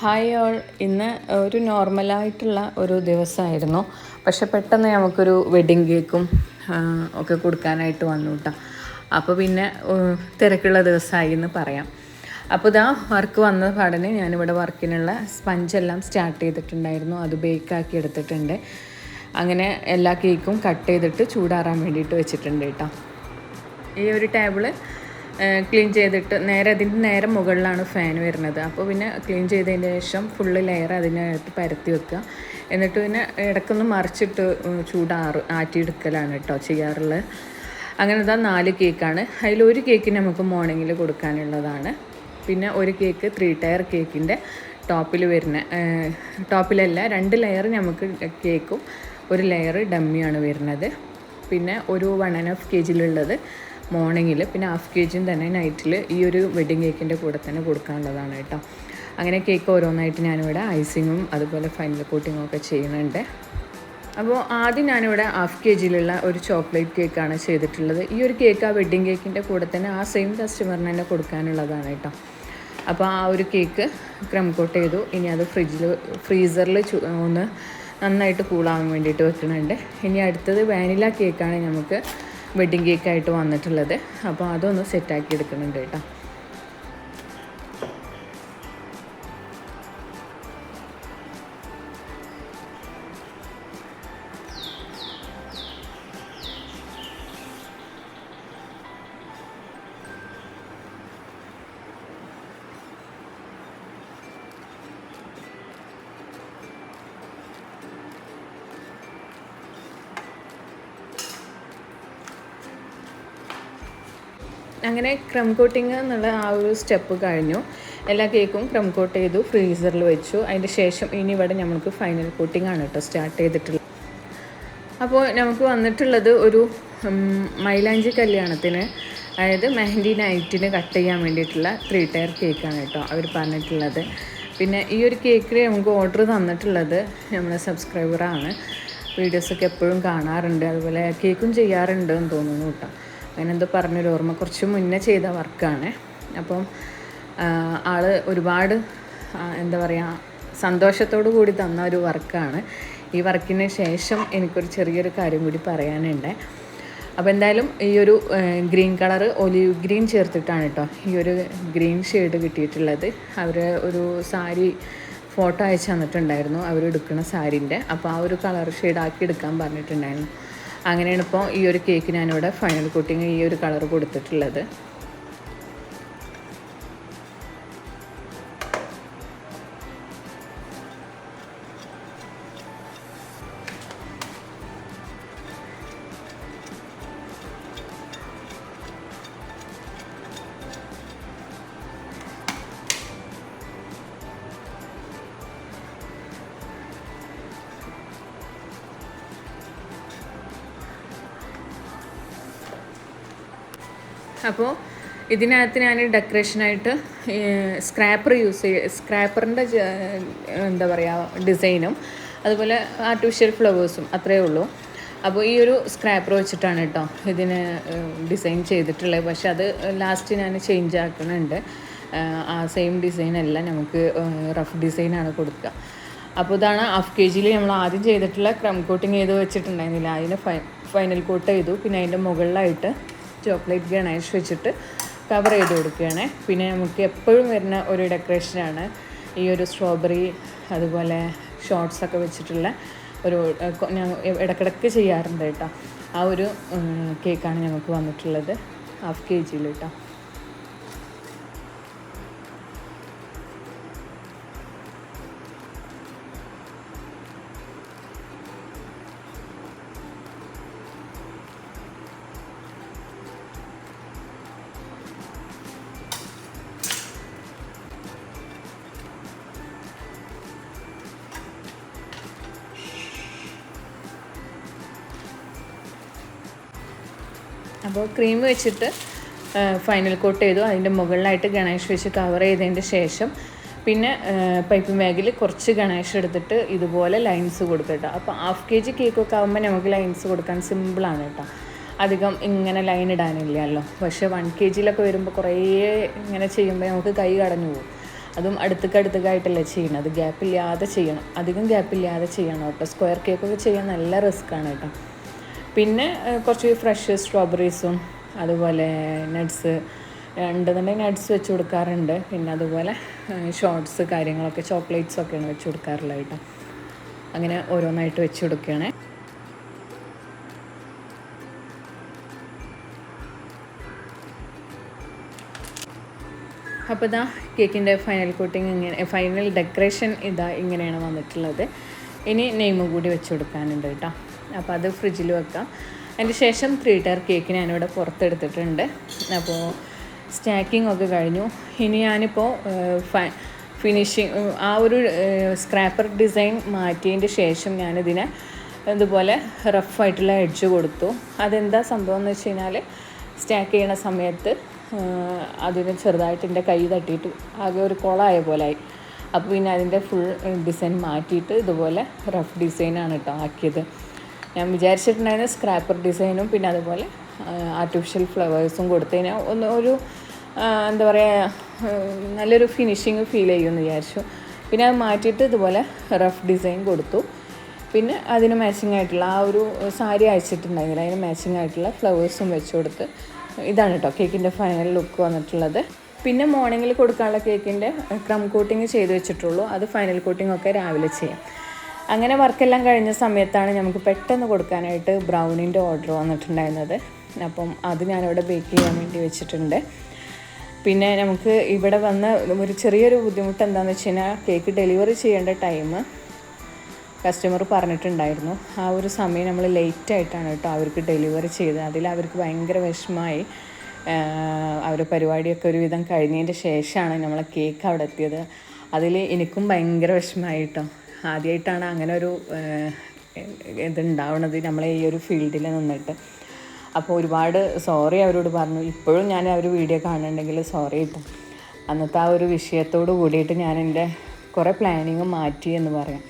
Hi all ഇന്ന് ഒരു നോർമലായിട്ടുള്ള ഒരു ദിവസമായിരുന്നു. പക്ഷെ പെട്ടെന്ന് നമുക്കൊരു വെഡ്ഡിങ് കേക്കും ഒക്കെ കൊടുക്കാനായിട്ട് വന്നു കേട്ടോ അപ്പോൾ പിന്നെ തിരക്കുള്ള ദിവസമായി എന്ന് പറയാം. അപ്പോൾ ഇതാ വർക്ക് വന്ന പാടനെ ഞാനിവിടെ വർക്കിനുള്ള സ്പഞ്ചെല്ലാം സ്റ്റാർട്ട് ചെയ്തിട്ടുണ്ടായിരുന്നു. അത് ബേക്കാക്കി എടുത്തിട്ടുണ്ട്. അങ്ങനെ എല്ലാ കേക്കും കട്ട് ചെയ്തിട്ട് ചൂടാറാൻ വേണ്ടിയിട്ട് വെച്ചിട്ടുണ്ട് കേട്ടോ ഈ ഒരു ടേബിൾ ക്ലീൻ ചെയ്തിട്ട് നേരെ അതിന്റെ നേരെ മുകളിലാണ് ഫാൻ വരുന്നത്. അപ്പോൾ പിന്നെ ക്ലീൻ ചെയ്തതിന് ശേഷം ഫുള്ള് ലെയർ അതിനകത്ത് പരത്തി വെക്കുക. എന്നിട്ട് പിന്നെ ഇടയ്ക്കൊന്ന് മറിച്ചിട്ട് ചൂടാറ് ആറ്റിയെടുക്കലാണ് കേട്ടോ ചെയ്യാറുള്ളത്. അങ്ങനെ ഇതാ നാല് കേക്കാണ് അതിലൊരു കേക്ക് നമുക്ക് മോർണിംഗിൽ കൊടുക്കാനുള്ളതാണ്. പിന്നെ ഒരു കേക്ക് ത്രീ ടയർ കേക്കിന്റെ ടോപ്പിൽ വരുന്ന ടോപ്പിലല്ല രണ്ട് ലെയർ നമുക്ക് കേക്കും ഒരു ലെയർ ഡമ്മിയാണ് വരുന്നത്. പിന്നെ ഒരു വൺ ആൻഡ് ഹാഫ് കെ ജിയിലുള്ളത് മോർണിംഗിൽ പിന്നെ ഹാഫ് കെ ജിയും തന്നെ നൈറ്റിൽ ഈ ഒരു വെഡ്ഡിങ് കേക്കിന്റെ കൂടെ തന്നെ കൊടുക്കാനുള്ളതാണ് കേട്ടോ. അങ്ങനെ കേക്ക് ഓരോന്നായിട്ട് ഞാനിവിടെ ഐസിങ്ങും അതുപോലെ ഫൈനൽ കോട്ടിങ്ങും ഒക്കെ ചെയ്യുന്നുണ്ട്. അപ്പോൾ ആദ്യം ഞാനിവിടെ ഹാഫ് കെ ജിയിലുള്ള ഒരു ചോക്ലേറ്റ് കേക്കാണ് ചെയ്തിട്ടുള്ളത്. ഈ ഒരു കേക്ക് ആ വെഡ്ഡിങ് കേക്കിന്റെ കൂടെ തന്നെ ആ സെയിം കസ്റ്റമറിന് തന്നെ കൊടുക്കാനുള്ളതാണ് കേട്ടോ. അപ്പോൾ ആ ഒരു കേക്ക് ക്രം കോട്ട് ചെയ്തു. ഇനി അത് ഫ്രിഡ്ജിൽ ഫ്രീസറിൽ ഒന്ന് നന്നായിട്ട് കൂളാവാൻ വേണ്ടിയിട്ട് വെക്കുന്നുണ്ട്. ഇനി അടുത്തത് വാനില കേക്കാണ് നമുക്ക് വെഡ്ഡിങ് കേക്കായിട്ട് വന്നിട്ടുള്ളത്. അപ്പോൾ അതൊന്ന് സെറ്റാക്കി എടുക്കുന്നുണ്ട് കേട്ടോ. അങ്ങനെ ക്രം കോട്ടിങ് എന്നുള്ള ആ ഒരു സ്റ്റെപ്പ് കഴിഞ്ഞു. എല്ലാ കേക്കും ക്രം കോട്ട് ചെയ്തു ഫ്രീസറിൽ വെച്ചു. അതിന്റെ ശേഷം ഇനി ഇവിടെ നമുക്ക് ഫൈനൽ കോട്ടിംഗ് ആണ് കേട്ടോ സ്റ്റാർട്ട് ചെയ്തിട്ടുള്ളത്. അപ്പോൾ നമുക്ക് വന്നിട്ടുള്ളത് ഒരു മൈലാഞ്ചി കല്യാണത്തിന് അതായത് മെഹന്തി നൈറ്റിന് കട്ട് ചെയ്യാൻ വേണ്ടിയിട്ടുള്ള ത്രീ ടയർ കേക്കാണ് കേട്ടോ അവർ പറഞ്ഞിട്ടുള്ളത്. പിന്നെ ഈ ഒരു കേക്കിൽ നമുക്ക് ഓർഡർ തന്നിട്ടുള്ളത് നമ്മുടെ സബ്സ്ക്രൈബറാണ് വീഡിയോസൊക്കെ എപ്പോഴും കാണാറുണ്ട്. അതുപോലെ കേക്കും ചെയ്യാറുണ്ട് എന്ന് തോന്നുന്നു കേട്ടോ അങ്ങനെ എന്തോ പറഞ്ഞൊരു ഓർമ്മ. കുറച്ച് മുന്നേ ചെയ്ത വർക്കാണ്. അപ്പം ആൾ ഒരുപാട് എന്താ പറയുക സന്തോഷത്തോടു കൂടി തന്ന ഒരു വർക്കാണ്. ഈ വർക്കിന് ശേഷം എനിക്കൊരു ചെറിയൊരു കാര്യം കൂടി പറയാനുണ്ട്. അപ്പോൾ എന്തായാലും ഈ ഒരു ഗ്രീൻ കളർ ഒലിവ് ഗ്രീൻ ചേർത്തിട്ടാണ് കേട്ടോ ഈ ഒരു ഗ്രീൻ ഷെയ്ഡ് കിട്ടിയിട്ടുള്ളത്. അവർ ഒരു സാരി ഫോട്ടോ അയച്ചു തന്നിട്ടുണ്ടായിരുന്നു. അവർ എടുക്കുന്ന സാരിന്റെ അപ്പോൾ ആ ഒരു കളർ ഷെയ്ഡാക്കി എടുക്കാൻ പറഞ്ഞിട്ടുണ്ടായിരുന്നു. അങ്ങനെയാണ് ഇപ്പോൾ ഈ ഒരു കേക്ക് ഞാനിവിടെ ഫൈനൽ കോട്ടിങ് ഈ ഒരു കളർ കൊടുത്തിട്ടുള്ളത്. അപ്പോൾ ഇതിനകത്ത് ഞാൻ ഡെക്കറേഷനായിട്ട് സ്ക്രാപ്പർ യൂസ് ചെയ്യ സ്ക്രാപ്പറിന്റെ എന്താ പറയുക ഡിസൈനും അതുപോലെ ആർട്ടിഫിഷ്യൽ ഫ്ലവേഴ്സും അത്രയേ ഉള്ളൂ. അപ്പോൾ ഈ ഒരു സ്ക്രാപ്പർ വെച്ചിട്ടാണ് കേട്ടോ ഇതിന് ഡിസൈൻ ചെയ്തിട്ടുള്ളത്. പക്ഷെ അത് ലാസ്റ്റ് ഞാൻ ചേഞ്ച് ആക്കുന്നുണ്ട് ആ സെയിം ഡിസൈൻ അല്ല നമുക്ക് റഫ് ഡിസൈനാണ് കൊടുക്കുക. അപ്പോൾ ഇതാണ് ഹാഫ് കെ ജിയിൽ നമ്മൾ ആദ്യം ചെയ്തിട്ടുള്ള ക്രം കോട്ടിങ് ചെയ്ത് വെച്ചിട്ടുണ്ടായിരുന്നില്ല. അതിന് ഫൈ ഫൈനൽ കോട്ട് ചെയ്തു. പിന്നെ അതിന്റെ മുകളിലായിട്ട് ചോക്ലേറ്റ് ഗണേഷ് വെച്ചിട്ട് കവർ ചെയ്ത് കൊടുക്കുകയാണ്. പിന്നെ നമുക്ക് എപ്പോഴും വരുന്ന ഒരു ഡെക്കറേഷനാണ് ഈ ഒരു സ്ട്രോബെറി അതുപോലെ ഷോർട്സ് ഒക്കെ വെച്ചിട്ടുള്ള ഒരു ഞാൻ ഇടക്കിടക്ക് ചെയ്യാറുണ്ട് കേട്ടോ. ആ ഒരു കേക്കാണ് ഞങ്ങൾക്ക് വന്നിട്ടുള്ളത്. ഹാഫ് കെ ജിയിൽ കേട്ടോ. അപ്പോൾ ക്രീം വെച്ചിട്ട് ഫൈനൽ കോട്ട് ചെയ്തു. അതിന്റെ മുകളിലായിട്ട് ഗണേഷ് വെച്ച് കവർ ചെയ്തതിന്റെ ശേഷം പിന്നെ പൈപ്പ് ബാഗിൽ കുറച്ച് ഗണേഷ് എടുത്തിട്ട് ഇതുപോലെ ലൈൻസ് കൊടുക്കട്ടോ അപ്പോൾ ഹാഫ് കെ ജി കേക്കൊക്കെ ആകുമ്പോൾ നമുക്ക് ലൈൻസ് കൊടുക്കാൻ സിമ്പിളാണ് കേട്ടോ. അധികം ഇങ്ങനെ ലൈൻ ഇടാനില്ലല്ലോ. പക്ഷേ വൺ കെ ജിയിലൊക്കെ വരുമ്പോൾ കുറേ ഇങ്ങനെ ചെയ്യുമ്പോൾ നമുക്ക് കൈ കടഞ്ഞു പോകും. അതും അടുത്തേക്കടുത്തേക്കായിട്ടല്ലേ ചെയ്യണത് ഗ്യാപ്പില്ലാതെ ചെയ്യണം. അധികം ഗ്യാപ്പില്ലാതെ ചെയ്യണം കേട്ടോ. സ്ക്വയർ കേക്കൊക്കെ ചെയ്യാൻ നല്ല റിസ്ക്കാണ് കേട്ടോ. പിന്നെ കുറച്ച് ഫ്രഷ് സ്ട്രോബെറീസും അതുപോലെ നട്ട്സ് ഉണ്ടെന്നുണ്ടെങ്കിൽ നട്ട്സ് വെച്ച് കൊടുക്കാറുണ്ട്. പിന്നെ അതുപോലെ ഷോർട്സ് കാര്യങ്ങളൊക്കെ ചോക്ലേറ്റ്സ് ഒക്കെയാണ് വെച്ച് കൊടുക്കാറുള്ളത് കേട്ടോ. അങ്ങനെ ഓരോന്നായിട്ട് വെച്ച് കൊടുക്കുകയാണേ അപ്പോൾ ഇതാ കേക്കിന്റെ ഫൈനൽ കോട്ടിങ് ഇങ്ങനെ ഫൈനൽ ഡെക്കറേഷൻ ഇതാ ഇങ്ങനെയാണ് വന്നിട്ടുള്ളത്. ഇനി നെയ്മ് കൂടി വെച്ച് കൊടുക്കാനുണ്ട് കേട്ടോ. അപ്പോൾ അത് ഫ്രിഡ്ജിൽ വെക്കാം. അതിന് ശേഷം ത്രീ ടയർ കേക്ക് ഞാനിവിടെ പുറത്തെടുത്തിട്ടുണ്ട്. അപ്പോൾ സ്റ്റാക്കിംഗ് ഒക്കെ കഴിഞ്ഞു. ഇനി ഞാനിപ്പോൾ ഫിനിഷിങ് ആ ഒരു സ്ക്രാപ്പർ ഡിസൈൻ മാറ്റിയതിന്റെ ശേഷം ഞാനിതിനെ ഇതുപോലെ റഫായിട്ടുള്ള എഡ്ജ് കൊടുത്തു. അതെന്താ സംഭവം എന്ന് വെച്ച് കഴിഞ്ഞാൽ സ്റ്റാക്ക് ചെയ്യണ സമയത്ത് അതിന് ചെറുതായിട്ട് എന്റെ കൈ തട്ടിയിട്ട് ആകെ ഒരു കുളമായ പോലായി. അപ്പോൾ പിന്നെ അതിന്റെ ഫുൾ ഡിസൈൻ മാറ്റിയിട്ട് ഇതുപോലെ റഫ് ഡിസൈനാണ് കേട്ടോ ആക്കിയത്. ഞാൻ വിചാരിച്ചിട്ടുണ്ടായിരുന്ന സ്ക്രാപ്പർ ഡിസൈനും പിന്നെ അതുപോലെ ആർട്ടിഫിഷ്യൽ ഫ്ലവേഴ്സും കൊടുത്തതിന് ഒന്ന് ഒരു എന്താ പറയുക നല്ലൊരു ഫിനിഷിങ് ഫീൽ ചെയ്യുമെന്ന് വിചാരിച്ചു. പിന്നെ അത് മാറ്റിയിട്ട് ഇതുപോലെ റഫ് ഡിസൈൻ കൊടുത്തു. പിന്നെ അതിന് മാച്ചിങ് ആയിട്ടുള്ള ആ ഒരു സാരി അയച്ചിട്ടുണ്ടായിരുന്നില്ല. അതിന് മാച്ചിങ് ആയിട്ടുള്ള ഫ്ലവേഴ്സും വെച്ച് കൊടുത്ത്. ഇതാണ് കേട്ടോ കേക്കിന്റെ ഫൈനൽ ലുക്ക് വന്നിട്ടുള്ളത്. പിന്നെ മോർണിംഗിൽ കൊടുക്കാനുള്ള കേക്കിന്റെ ക്രം കോട്ടിങ് ചെയ്ത് വെച്ചിട്ടുള്ളൂ. അത് ഫൈനൽ കോട്ടിംഗ് ഒക്കെ രാവിലെ ചെയ്യാം. അങ്ങനെ വർക്കെല്ലാം കഴിഞ്ഞ സമയത്താണ് നമുക്ക് പെട്ടെന്ന് കൊടുക്കാനായിട്ട് ബ്രൗണിന്റെ ഓർഡർ വന്നിട്ടുണ്ടായിരുന്നത്. അപ്പം അത് ഞാനിവിടെ ബേക്ക് ചെയ്യാൻ വേണ്ടി വെച്ചിട്ടുണ്ട്. പിന്നെ നമുക്ക് ഇവിടെ വന്ന് ഒരു ചെറിയൊരു ബുദ്ധിമുട്ട് എന്താണെന്ന് വെച്ച് കഴിഞ്ഞാൽ കേക്ക് ഡെലിവറി ചെയ്യേണ്ട ടൈം കസ്റ്റമർ പറഞ്ഞിട്ടുണ്ടായിരുന്നു. ആ ഒരു സമയം നമ്മൾ ലേറ്റ് ആയിട്ടാണ് കേട്ടോ അവർക്ക് ഡെലിവറി ചെയ്തത്. അതിൽ അവർക്ക് ഭയങ്കര വിഷമമായി. അവർ പരിപാടിയൊക്കെ ഒരുവിധം കഴിഞ്ഞതിന്റെ ശേഷമാണ് നമ്മളെ കേക്ക് അവിടെ എത്തിയത്. അതിൽ എനിക്കും ഭയങ്കര വിഷമമായി കേട്ടോ. ആദ്യമായിട്ടാണ് അങ്ങനെ ഒരു ഇതുണ്ടാവണത് നമ്മളെ ഈ ഒരു ഫീൽഡിൽ നിന്നിട്ട്. അപ്പോൾ ഒരുപാട് സോറി അവരോട് പറഞ്ഞു. ഇപ്പോഴും ഞാൻ അവർ വീഡിയോ കാണുന്നുണ്ടെങ്കിൽ സോറി കിട്ടും അന്നത്തെ ആ ഒരു വിഷയത്തോട് കൂടിയിട്ട് ഞാൻ എന്റെ കുറേ പ്ലാനിങ് മാറ്റി എന്ന് പറയാം.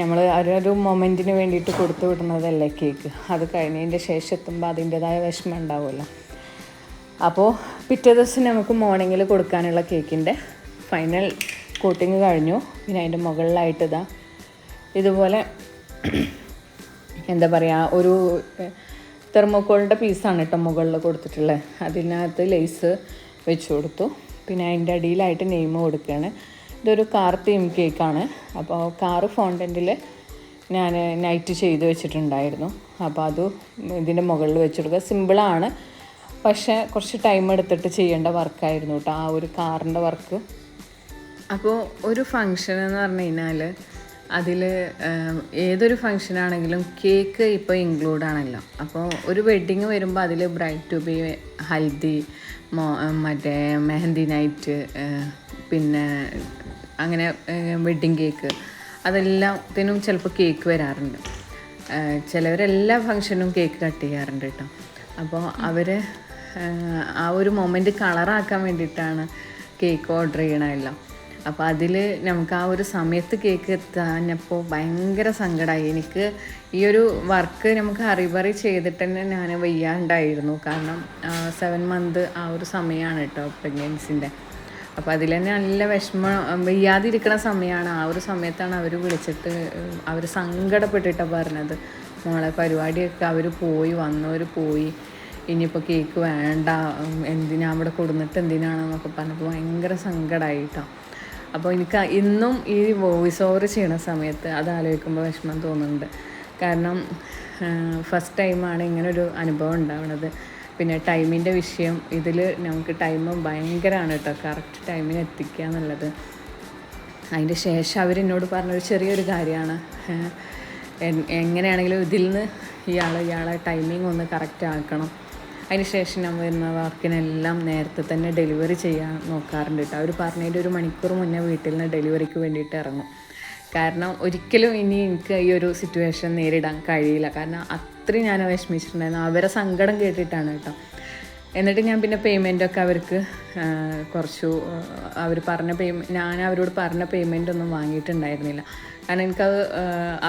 നമ്മൾ ഒരു മൊമെന്റിന് വേണ്ടിയിട്ട് കൊടുത്തു വിടുന്നതല്ലേ കേക്ക് അത് കഴിഞ്ഞതിന്റെ ശേഷം എത്തുമ്പോൾ അതിന്റെതായ വിഷമം ഉണ്ടാവുമല്ലോ. അപ്പോൾ പിറ്റേ ദിവസം നമുക്ക് മോർണിംഗിൽ കൊടുക്കാനുള്ള കേക്കിന്റെ ഫൈനൽ കോട്ടിങ് കഴിഞ്ഞു. പിന്നെ അതിന്റെ മുകളിലായിട്ട് ഇതാ ഇതുപോലെ എന്താ പറയുക ഒരു തെർമോക്കോളിന്റെ പീസാണ് കേട്ടോ മുകളിൽ കൊടുത്തിട്ടുള്ളത് അതിനകത്ത് ലേസ് വെച്ച് കൊടുത്തു. പിന്നെ അതിന്റെ അടിയിലായിട്ട് നെയിം കൊടുക്കുകയാണ്. ഇതൊരു കാർ തീം കേക്കാണ് അപ്പോൾ കാറ് ഫോണ്ടന്റിൽ ഞാൻ നൈറ്റ് ചെയ്ത് വെച്ചിട്ടുണ്ടായിരുന്നു. അപ്പോൾ അത് ഇതിന്റെ മുകളിൽ വെച്ച് കൊടുക്കുക. സിമ്പിളാണ് പക്ഷേ കുറച്ച് ടൈം എടുത്തിട്ട് ചെയ്യേണ്ട വർക്കായിരുന്നു കേട്ടോ ആ ഒരു കാറിന്റെ വർക്ക് അപ്പോൾ ഒരു ഫങ്ഷൻ എന്ന് പറഞ്ഞു കഴിഞ്ഞാൽ അതിൽ ഏതൊരു ഫങ്ഷനാണെങ്കിലും കേക്ക് ഇപ്പോൾ ഇൻക്ലൂഡ് ആണല്ലോ. അപ്പോൾ ഒരു വെഡ്ഡിങ് വരുമ്പോൾ അതിൽ ബ്രൈറ്റ് ടു ബി ഹൽദി മറ്റേ മെഹന്തി നൈറ്റ് പിന്നെ അങ്ങനെ വെഡ്ഡിങ് കേക്ക് അതെല്ലാത്തിനും ചിലപ്പോൾ കേക്ക് വരാറുണ്ട്. ചിലവരെല്ലാ ഫങ്ഷനും കേക്ക് കട്ട് ചെയ്യാറുണ്ട് കേട്ടോ. അപ്പോൾ അവർ ആ ഒരു മൊമെന്റ് കളറാക്കാൻ വേണ്ടിയിട്ടാണ് കേക്ക് ഓർഡർ ചെയ്യണമല്ലോ അപ്പോൾ അതിൽ നമുക്ക് ആ ഒരു സമയത്ത് കേക്ക് എത്താഞ്ഞപ്പോൾ ഭയങ്കര സങ്കടമായി എനിക്ക് ഈ ഒരു വർക്ക് നമുക്ക് അറിവറി ചെയ്തിട്ട് തന്നെ ഞാൻ വയ്യാണ്ടായിരുന്നു. കാരണം സെവൻ മന്ത് ആ ഒരു സമയമാണ് കേട്ടോ പ്രഗ്നൻസിന്റെ അപ്പോൾ അതിൽ തന്നെ നല്ല വിഷമം വയ്യാതിരിക്കുന്ന സമയമാണ് ആ ഒരു സമയത്താണ് അവർ വിളിച്ചിട്ട് അവർ സങ്കടപ്പെട്ടിട്ടാണ് പറഞ്ഞത്. മോളെ പരിപാടിയൊക്കെ അവർ പോയി വന്നവർ പോയി. ഇനിയിപ്പോൾ കേക്ക് വേണ്ട എന്തിനാ അവിടെ കൊടുന്നിട്ട് എന്തിനാണെന്നൊക്കെ പറഞ്ഞപ്പോൾ ഭയങ്കര സങ്കടമായിട്ടാണ് അപ്പോൾ എനിക്ക് ഇന്നും ഈ വോയിസ് ഓവർ ചെയ്യണ സമയത്ത് അത് ആലോചിക്കുമ്പോൾ വിഷമം തോന്നുന്നുണ്ട്. കാരണം ഫസ്റ്റ് ടൈമാണ് ഇങ്ങനൊരു അനുഭവം ഉണ്ടാവുന്നത് പിന്നെ ടൈമിന്റെ വിഷയം ഇതിൽ നമുക്ക് ടൈം ഭയങ്കരമാണ് കേട്ടോ. കറക്റ്റ് ടൈമിന് എത്തിക്കുക എന്നുള്ളത്. അതിന്റെ ശേഷം അവരെന്നോട് പറഞ്ഞൊരു ചെറിയൊരു കാര്യമാണ്. എങ്ങനെയാണെങ്കിലും ഇതിൽ നിന്ന് ഇയാൾ ഇയാളെ ടൈമിംഗ് ഒന്ന് കറക്റ്റ് ആക്കണം. അതിന് ഞാൻ വരുന്ന വർക്കിനെല്ലാം നേരത്തെ തന്നെ ഡെലിവറി ചെയ്യാൻ നോക്കാറുണ്ട് കേട്ടോ. അവർ പറഞ്ഞതിന്റെ ഒരു മണിക്കൂർ മുന്നേ വീട്ടിൽ നിന്ന് ഡെലിവറിക്ക് വേണ്ടിയിട്ട് ഇറങ്ങും. കാരണം ഒരിക്കലും ഇനി എനിക്ക് ഈ ഒരു സിറ്റുവേഷൻ നേരിടാൻ കഴിയില്ല. കാരണം അത്രയും ഞാൻ വിഷമിച്ചിട്ടുണ്ടായിരുന്നു. അവരെ സങ്കടം കേട്ടിട്ടാണ് കേട്ടോ. എന്നിട്ട് ഞാൻ പിന്നെ പേയ്മെന്റൊക്കെ അവർക്ക് കുറച്ചു അവർ പറഞ്ഞ പേയ്മെന്റ് ഞാൻ അവരോട് പറഞ്ഞ പേയ്മെന്റ് ഒന്നും വാങ്ങിയിട്ടുണ്ടായിരുന്നില്ല. കാരണം എനിക്കത്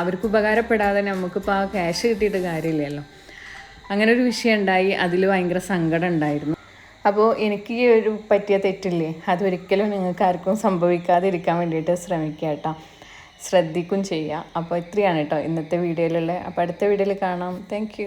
അവർക്ക് ഉപകാരപ്പെടാതെ നമുക്കിപ്പോൾ ആ ക്യാഷ് കിട്ടിയിട്ട് കാര്യമില്ലല്ലോ. അങ്ങനെ ഒരു വിഷയം ഉണ്ടായി. അതിൽ ഭയങ്കര സങ്കടം ഉണ്ടായിരുന്നു. അപ്പോൾ എനിക്ക് ഈ ഒരു പറ്റിയ തെറ്റില്ലേ? അതൊരിക്കലും നിങ്ങൾക്ക് ആർക്കും സംഭവിക്കാതിരിക്കാൻ വേണ്ടിയിട്ട് ശ്രമിക്കുക കേട്ടോ. ശ്രദ്ധിക്കും ചെയ്യുക. അപ്പോൾ ഇത്രയാണ് കേട്ടോ ഇന്നത്തെ വീഡിയോയിലുള്ള അപ്പോൾ അടുത്ത വീഡിയോയിൽ കാണാം. താങ്ക്